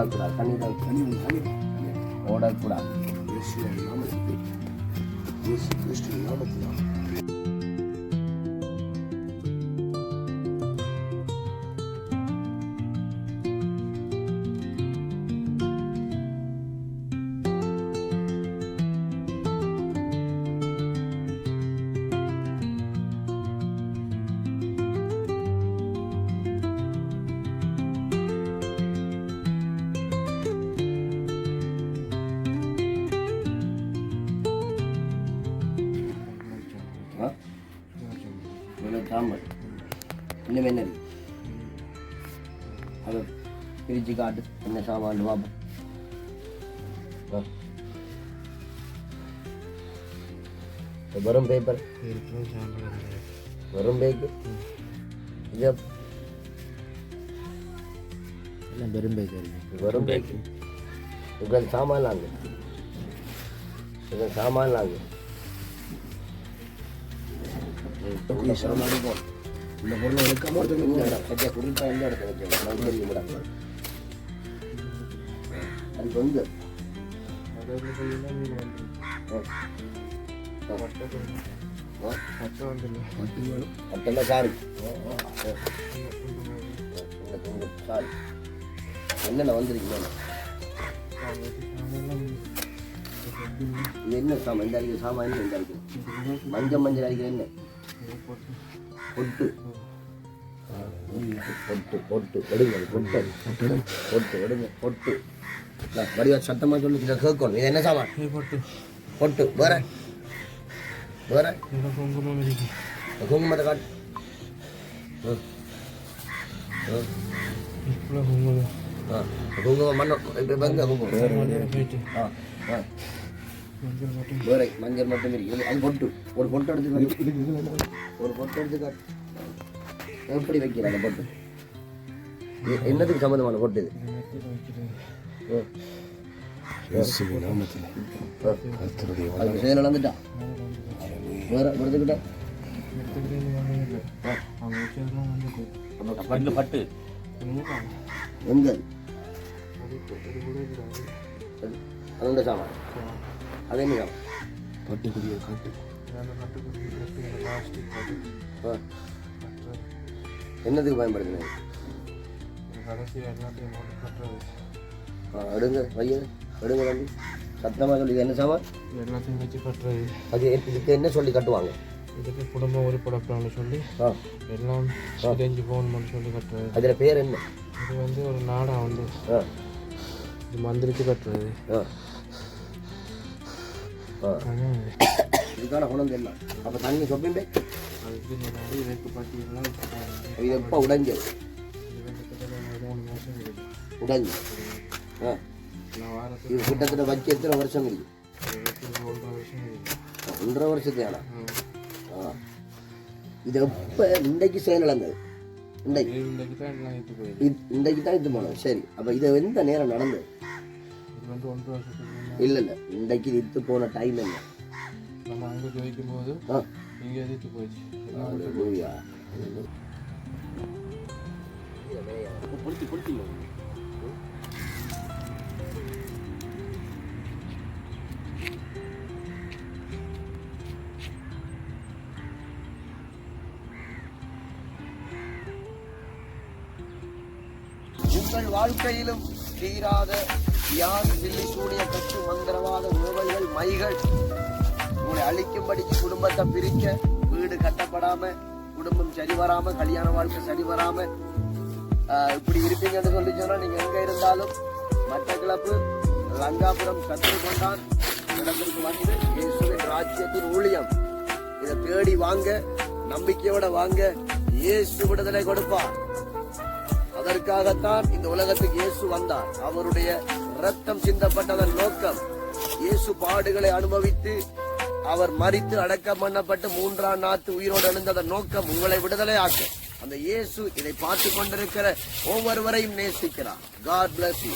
ஓடக்கூடாது. தண்ணி தண்ணி ஓடக்கூடாது. இவ்வளோ சாம்பல் இன்னும் என்ன இருக்கு அதை பிரித்து காட்டு. என்ன சாமான் பார்ப்போம் வெறும் பேப்பர் வெறும் பேக்கு இது பேக்கரி இது? வெறும் பேக்கு இதுக்கு சாமான் வாங்க. இது சாமான் வாங்க. உள்ள சாமானி போ உள்ள பொருளை எடுக்காம ஒருத்தங்க இந்த குறிப்பாக எந்த இடத்துல வைக்கணும் நான் தெரியும் கூட அது வந்து பட்டு சாரி சாரி என்னென்ன என்ன சாமான் இந்த அடிக்கிற சாமான் இந்த அடிக்கிற மஞ்சள் மஞ்சள் அடிக்கிற என்ன பொட்டு. பொட்டு பொட்டு எடுங்க பொட்டு. பொட்டு எடுங்க பொட்டு. வடிவா சத்தமாக சொல்லி. இதை கேட்கணும். இது என்ன சாமான்? பொட்டு. வேற? வேற? குங்குமத்தை காட்டு. ம். ம். ஆ. குங்குமம் மண்ணு. இப்போ எங்க குங்குமம். ஆ ஆ. வேற மஞ்சள் மட்டும் இருக்கு. இது- அது பொட்டு ஒரு பொட்டு எடுத்து. ஒரு பொட்டு எடுத்து எப்படி வைக்கிற அந்த பொட்டு இது என்னத்துக்கு சம்மந்தமான பொட்டு இது? இழந்துட்டா வேற எடுத்துக்கிட்டா பட்டு பட்டு. எங்க? அந்த சாமான். அது என்ன சாமான் பட்டுக்குரிய கட்டு. பயன்படுத்தினது ஆ எடுங்க வைய எடுங்க தம்பி. சத்தமாக சொல்லி என்ன சாமான் எல்லாத்தையும் வச்சு கட்டுறது அது இதுக்கு என்ன சொல்லி கட்டுவாங்க? இதுக்கு குடும்ப உறுப்பிடப்படான்னு சொல்லி ஆ. எல்லாம் சிதைஞ்சு போகணும்னு சொல்லி கட்டுறது அதில் பேர் என்ன? இது வந்து ஒரு நாடா வந்து இது மந்திரிச்சு கட்டுறது. இதுக்கான குணம் என்ன? அப்போ தண்ணி முன்னாடி இதுக்கு வச்சுருக்காங்க இது எப்போ உடைஞ்சது. உடைஞ்சு ஆ. இது கிட்டத்தட்ட வச்சு எத்தனை வருஷம் இருக்கு? ஒன்றரை வருஷத்தையானா ஆ. இது எப்போ இன்றைக்கு செயலிழந்தது? இன்றைக்கு. இன்றைக்கு இன்றைக்கு தான் இது போனோம் சரி. அப்போ இது எந்த நேரம் நடந்தது? வந்து ஒன்றரை வருஷத்துக்கு இல்லை இல்லை இன்றைக்கு இத்து போன டைம் என்ன? நம்ம அங்கே ஜோதிக்கும் போது இங்கே எதிர்த்து போயிடுச்சு. பொருத்தி உங்கள் வாழ்க்கையிலும் தீராத யார் சில்லி சூடிய கட்டு மந்திரவாத உறவுகள் மைகள்? உங்களை அழிக்கும்படிக்கு குடும்பத்தை பிரிக்க வீடு கட்டப்படாம குடும்பம் சரி வராம கல்யாண வாழ்க்கை சரி வராம இப்படி இருப்பீங்கன்னு சொல்லி சொன்னா நீங்க எங்க இருந்தாலும் மட்டக்கிளப்பு லங்காபுரம் கத்திரி கொண்டான் இடத்திற்கு வந்து இயேசுவின் ராஜ்யத்தின் ஊழியம். இதை தேடி வாங்க நம்பிக்கையோட வாங்க இயேசு விடுதலை கொடுப்பார். அதற்காகத்தான் இந்த உலகத்துக்கு இயேசு வந்தார். அவருடைய ரத்தம் சிந்தப்பட்டதன் நோக்கம் இயேசு பாடுகளை அனுபவித்து அவர் மறித்து அடக்கம் பண்ணப்பட்டு மூன்றாம் நாத்து உயிரோடு எழுந்ததன் நோக்கம் உங்களை விடுதலை ஆக்க. அந்த இயேசு இதை பார்த்து கொண்டிருக்கிற ஒவ்வொருவரையும் நேசிக்கிறார். God bless you